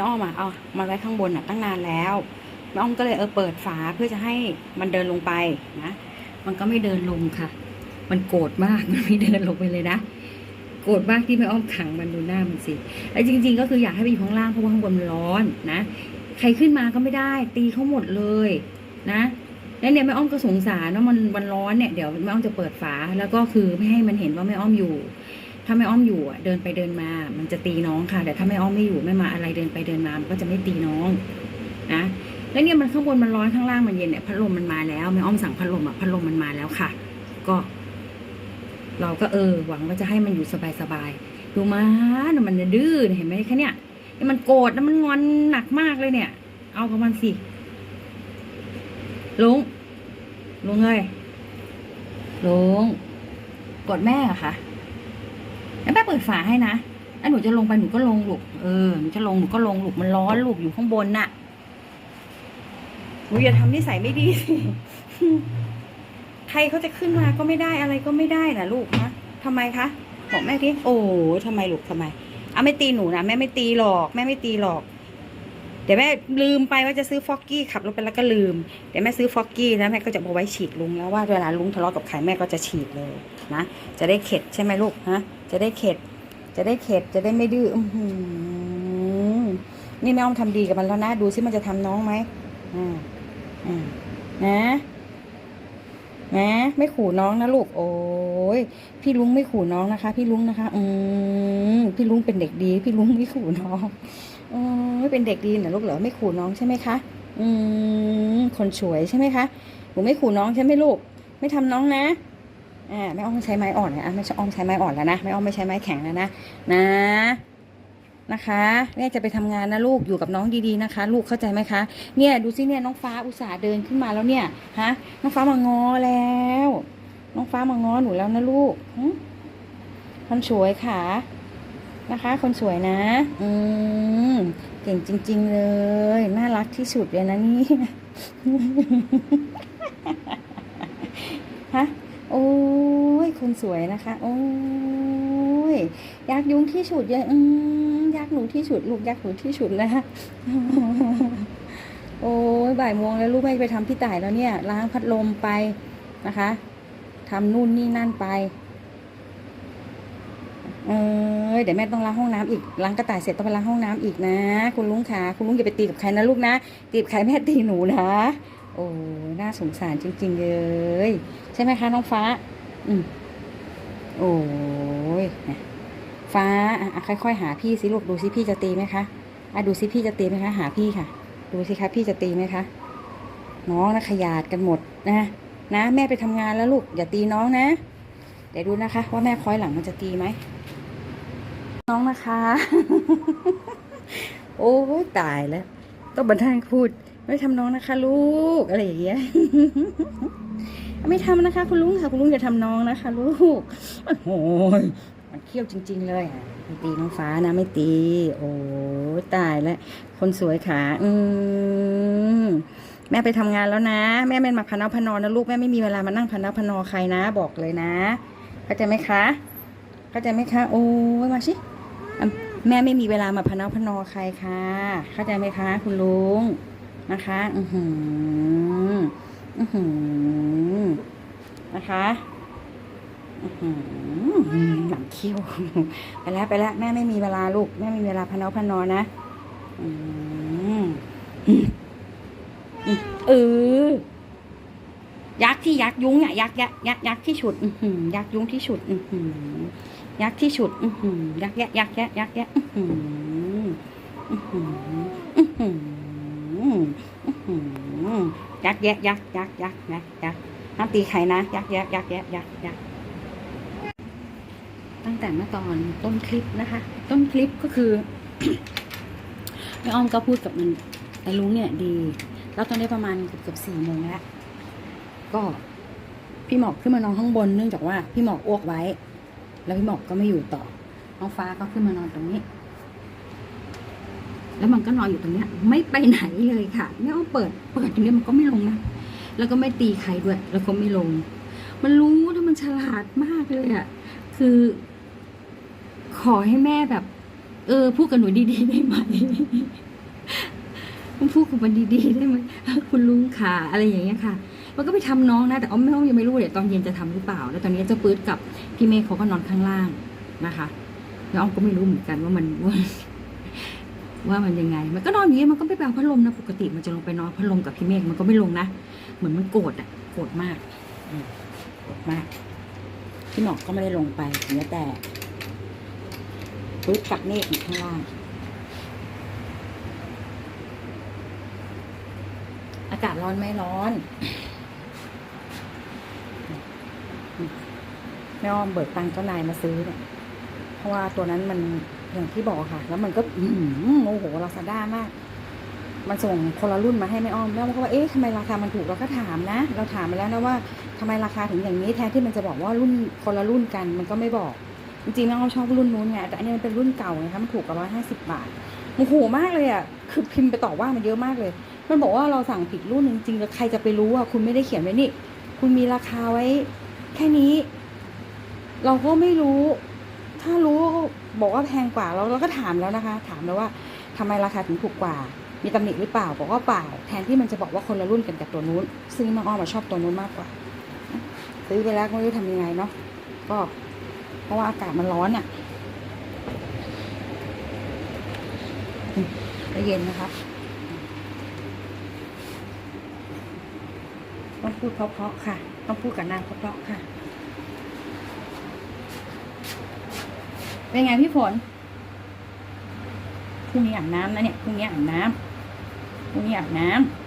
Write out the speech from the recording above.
แม่อ้อมอะเอามาไว้ข้างบนอะตั้งนานแล้วแม่อ้อมก็เลยเออเปิดฝาเพื่อจะให้มันเดินลงไปนะมันก็ไม่เดินลงค่ะ มันโกรธมากมันไม่เดินลงไปเลยนะโกรธมากที่แม่อ้อมขังมันดูหน้ามันสิแล้วจริง ๆ ก็คืออยากให้ไปอยู่ข้างล่างเพราะว่าข้างบนมันร้อนนะใครขึ้นมาก็ไม่ได้ ตีเขาหมดเลยนะแล้วเนี่ยแม่อ้อมก็สงสารว่ามันมันร้อนเนี่ยเดี๋ยวแม่อ้อมจะเปิดฝาแล้วก็คือไม่ให้มันเห็นว่าแม่อ้อมอยู่ ถ้าแม่อ้อมอยู่เดินไปเดินมา มันจะตีน้องค่ะ แต่ถ้าแม่อ้อมไม่อยู่ไม่มาอะไรเดินไปเดินมามันก็จะไม่ตีน้องนะแล้วเนี่ยมันข้างบนมันร้อนข้างล่างมันเย็นเนี่ยพัดลมมันมาแล้วแม่อ้อมสั่งพัดลมอะพัดลมมันมาแล้วค่ะ ก็ เราก็เออ หวังว่าจะให้มันอยู่สบายๆดูมาน่ะมันดื้อเห็นไหมคะเนี่ยนี่มันโกรธแล้วมันงอนหนักมากเลยเนี่ย เอากับมันสิลุงลุงเอ้ยลุงกดแม่เหรอะคะ แล้นแม่เปิดฝาให้นะแล้วหนูจะลงไปหนูก็ลงลูกเออหนูจะลงหนูก็ลงลูกมันร้อนลูกอยู่ข้างบนน่ะหนูอย่าทำนิสัยไม่ดีสิใครเขาจะขึ้นมาก็ไม่ได้อะไรก็ไม่ได้นะลูกนะทำไมคะบอกแม่ทีโอ้ทำไมลูกทำไมอะไม่ตีหนูนะแม่ไม่ตีหรอก แม่ไม่ตีหรอก ดี๋ยวแม่ลืมไปว่าจะซื้อฟอกกี้ขับรถไปแล้วก็ลืมเดี๋ยวแม่ซื้อฟอกกี้นะแม่ก็จะเอาไว้ฉีดลุงแล้วว่าเวลาลุงทะเลาะกับใครแม่ก็จะฉีดเลยนะจะได้เข็ดใช่ไหมลูกฮะจะได้เข็ด จะได้เข็ดจะได้ไม่ดื้ออื้อหือนี่แม่อ้อมทำดีกับมันแล้วนะ ดูซิมันจะทำน้องไหมอ่าอ่านะนะไม่ขู่น้องนะลูกโอ้ยพี่ลุงไม่ขู่น้องนะคะ พี่ลุงนะคะ อืมพี่ลุงเป็นเด็กดี พี่ลุงไม่ขู่น้อง อืมไม่เป็นเด็กดีนะลูกเหรอไม่ขู่น้องใช่ไหมคะอืมคนสวยใช่ไหมคะหนูไม่ขู่น้องใช่ไหมลูก ไม่ทำน้องนะอ่าแม่อ้อมใช้ไม้อ่อนนะอะไม่ใช่อ้อมใช้ไม้อ่อนแล้วนะแม่อ้อมไม่ใช้ไม้แข็งแล้วนะนะนะคะแม่ยจะไปทำงานนะลูกอยู่กับน้องดีๆนะคะ ลูกเข้าใจไหมคะเนี่ยดูสิเนี่ยน้องฟ้าอุตส่าห์เดินขึ้นมาแล้วเนี่ยฮะน้องฟ้ามางอแล้ว น้องฟ้ามางอหนูแล้วนะลูกคนสวยค่ะนะคะ คนสวยนะ อืม เก่งจริง ๆ เลย น่ารักที่สุดเลยนะนี่ฮะโอ้ยคนสวยนะคะ โอ้ยยากยุงที่สุดเลยอืมยากหนูที่สุด ลูกยากหนูที่สุดแล้วโอ้ยบ่ายโมงแล้วลูกแม่ไปทำพี่ต่ายแล้วเนี่ย ล้างพัดลมไปนะคะทำนู่นนี่นั่นไป เออ เดี๋ยวแม่ต้องล้างห้องน้ำอีกล้างกระต่ายเสร็จต้องไปล้างห้องน้ำอีกนะ คุณลุงคะคุณลุงอย่าไปตีกับใครนะลูกนะตีกับใครแม่ตีหนูนะ โอ้ยน่าสงสารจริง ๆ เลย ใช่ไหมคะน้องฟ้า อืมโอ้ยฟ้าอะค่อยๆหาพี่สิลูกดูสิพี่จะตีไหมคะอะดูสิพี่จะตีไหมคะ หาพี่ค่ะ ดูสิคะพี่จะตีไหมคะน้องนะขยาดกันหมดนะนะ แม่ไปทำงานแล้วลูกอย่าตีน้องนะ เดี๋ยวดูนะคะ ว่าแม่คอยหลังมันจะตีไหม น้องนะคะ โอ้ยตายแล้ว ต้องบันทังพูด ไม่ทำน้องนะคะ ลูก อะไรอย่างเงี้ย ไม่ทำนะคะ คุณลุงค่ะ คุณลุงอย่าทำน้องนะคะ ลูก โอ้ยมันเขี้ยวจริง ๆ เลยอะไม่ตีน้องฟ้านะ ไม่ตี โอ้ยตายแล้ว คนสวยขา อืมแม่ไปทำงานแล้วนะ แม่ไม่มาพนักพนอนะลูกแม่ไม่มีเวลามานั่งพนักพนอใครนะ บอกเลยนะเข้าใจไหมคะเข้าใจไหมคะ โอ้ยมาสิอะ แม่ไม่มีเวลามาพนักพนอใครค่ะเข้าใจไหมคะ คุณลุงนะคะ อือหือ อือหือ นะคะ อือหือหลังคิ้วไปแล้วไปแล้วแม่ไม่มีเวลาลูก แม่ไม่มีเวลาพนอพนอนะ อืมอืมเออยักษ์ที่ยักษ์ยุงอะยักษ์ยักษ์ยักษ์ยักษ์ที่ฉุด อือหือยักษ์ยุงที่ฉุด อือหือ ยักษ์ที่ฉุดอือหือยักษ์แยะยักษ์แยะยักษ์แยะอือหืออือหืออือหืออื้อหือยักษ์แยะยักษ์ยักษ์ยักษ์ยักษ์ยักษ์ห้ามตีใครนะ ยักษ์แยะยักษ์แยะยักษ์ยักษ์ตั้งแต่เมื่อตอนต้นคลิปนะคะ ต้นคลิปก็คือแม่อ้อมก็พูดกับมันไอ้ลุงเนี่ยดี แล้วตอนนี้ประมาณเกือบเกือบสี่โมงแล้วก็พี่หมอกขึ้นมานอนข้างบนเนื่องจากว่าพี่หมอกอ้วกไว้ แล้วพี่หมอกก็ไม่อยู่ต่อน้องฟ้าก็ขึ้นมานอนตรงนี้ แล้วมันก็นอนอยู่ตรงเนี้ย ไม่ไปไหนเลยค่ะแม่อ้อมเปิด เปิดตรงนี้มันก็ไม่ลงนะแล้วก็ไม่ตีใครด้วย แล้วก็ไม่ลง มันรู้แล้วมันฉลาดมากเลยอะ่ะคือ ขอให้แม่แบบ เออพูดกับหนูดีๆได้ไหมพูดกับมันดีๆได้ไหมคุณลุงขาอะไรอย่างเงี้ยค่ะ มันก็ไปทำน้องนะแต่อ้อมไม่อ้อมยังไม่รู้เดี๋ยวตอนเย็นจะทำหรือเปล่า แล้วตอนนี้เจ้าปื๊ดกับพี่เมฆเขาก็นอนข้างล่างนะคะแล้วอ้อมก็ไม่รู้เหมือนกันว่ามันว่าว่ามันยังไง มันก็นอนอย่างนี้มันก็ไม่ไปเอาพัดลมนะปกติมันจะลงไปนอนพัดลมกับพี่เมฆมันก็ไม่ลงนะเหมือนมันโกรธอะโกรธมากโกรธมากพี่หนอกก็ไม่ได้ลงไปเหลือแต่ปื๊ดกับเมฆอยู่ข้างล่าง อากาศร้อนไหมร้อน แม่อ้อมเบิกตังเจ้านายมาซื้อเนี่ย เพราะว่าตัวนั้นมันอย่างที่บอกค่ะ แล้วมันก็อือหือโมโหลาซาด้ามาก มันส่งคนละรุ่นมาให้แม่อ้อมแม่อ้อมก็ว่าเอ๊ะทำไมราคามันถูกเราก็ถามนะ เราถามไปแล้วนะว่าทำไมราคาถึงอย่างนี้แทนที่มันจะบอกว่ารุ่นคนละรุ่นกัน มันก็ไม่บอก จริงๆแม่อ้อมชอบรุ่นนู้นไงแต่อันนี้มันเป็นรุ่นเก่าไงคะมันถูกกว่าร้อยห้าสิบบาทโมโหมากเลยอะคือพิมพ์ไปต่อว่ามันเยอะมากเลย มันบอกว่าเราสั่งผิดรุ่นจริงๆแล้วใครจะไปรู้อะคุณไม่ได้เขียนไว้นี่ คุณมีราคาไว้ แค่นี้ เราก็ไม่รู้ ถ้ารู้บอกว่าแพงกว่าเราเราก็ถามแล้วนะคะ ถามแล้วว่าทำไมราคาถึงถูกกว่า มีตำหนิหรือเปล่า บอกว่าเปล่า แทนที่มันจะบอกว่าคนละรุ่นกันกับตัวนู้น ซึ่งมาอ้อมาชอบตัวนู้นมากกว่า ซื้อไปแล้วไม่รู้ทำยังไงเนาะ ก็ เพราะว่าอากาศมันร้อนอะ่ะอืมแล้วเย็นนะคะต้องพูดเพราะๆค่ะ ต้องพูดกับนางเพราะๆค่ะ เป็นไงพี่ฝนพรุ่งนี้อาบน้ำนะเนี่ยพรุ่งนี้อาบน้ำพรุ่งนี้อาบน้ำ